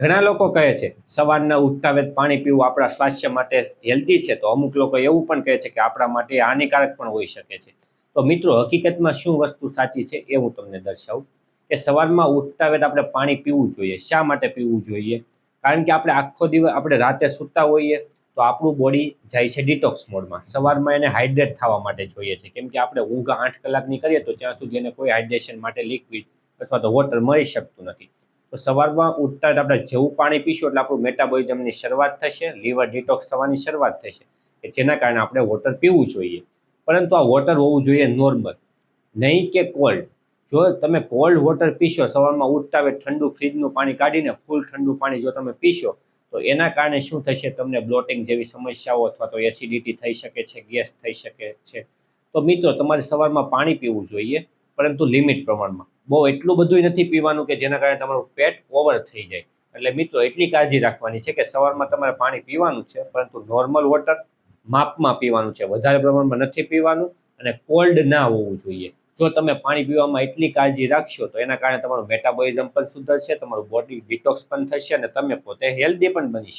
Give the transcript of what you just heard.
ઘણા લોકો કહે છે, સવારના ઉઠતા વેત પાણી પીવું આપણા સ્વાસ્થ્ય માટે હેલ્ધી છે. તો અમુક લોકો એવું પણ કહે છે કે આપણા માટે હાનિકારક પણ હોઈ શકે છે. તો મિત્રો, હકીકતમાં શું વસ્તુ સાચી છે એ હું તમને દર્શાવું કે સવારમાં ઉઠતા વેત આપણે પાણી પીવું જોઈએ. શા માટે પીવું જોઈએ? કારણ કે આપણે આખો દિવસ આપણે રાતે સૂતા હોઈએ તો આપણું બોડી જાય છે ડિટોક્સ મોડમાં સવારમાં એને હાઇડ્રેટ થવા માટે જોઈએ છે. કેમ કે આપણે ઊંઘ આઠ કલાકની કરીએ તો ત્યાં સુધી એને કોઈ હાઇડ્રેશન માટે લિક્વિડ અથવા તો વોટર મળી શકતું નથી. તો સવારમાં ઉઠતા જ આપણે જેવું પાણી પીશું એટલે આપણું મેટાબોલિઝમની શરૂઆત થશે લીવર ડિટોક્સ થવાની શરૂઆત થશે, કે જેના કારણે આપણે વોટર પીવું જોઈએ. પરંતુ આ વોટર હોવું જોઈએ નોર્મલ નહીં કે કોલ્ડ જો તમે કોલ્ડ વોટર પીશો, સવારમાં ઉઠતા હોય ઠંડુ ફ્રીજનું પાણી કાઢીને ફૂલ ઠંડુ પાણી જો તમે પીશો, તો એના કારણે શું થશે? તમને બ્લોટિંગ જેવી સમસ્યાઓ અથવા તો એસિડિટી થઈ શકે છે, ગેસ થઈ શકે છે. તો મિત્રો, તમારે સવારમાં પાણી પીવું જોઈએ. પરંતુ લિમિટ પ્રમાણમાં. બહુ એટલું બધું નથી પીવાનું કે જેના કારણે તમારું પેટ ઓવર થઈ જાય. એટલે મિત્રો, એટલી કાળજી રાખવાની છે કે સવારમાં તમારે પાણી પીવાનું છે, પરંતુ નોર્મલ વોટર માપમાં પીવાનું છે. વધારે પ્રમાણમાં નથી પીવાનું અને કોલ્ડ ના હોવું જોઈએ. જો તમે પાણી પીવામાં એટલી કાળજી રાખશો, તો એના કારણે તમારું મેટાબોલિઝમ પણ સુધરશે, તમારું બોડી ડિટોક્સ પણ થશે અને તમે પોતે હેલ્ધી પણ બની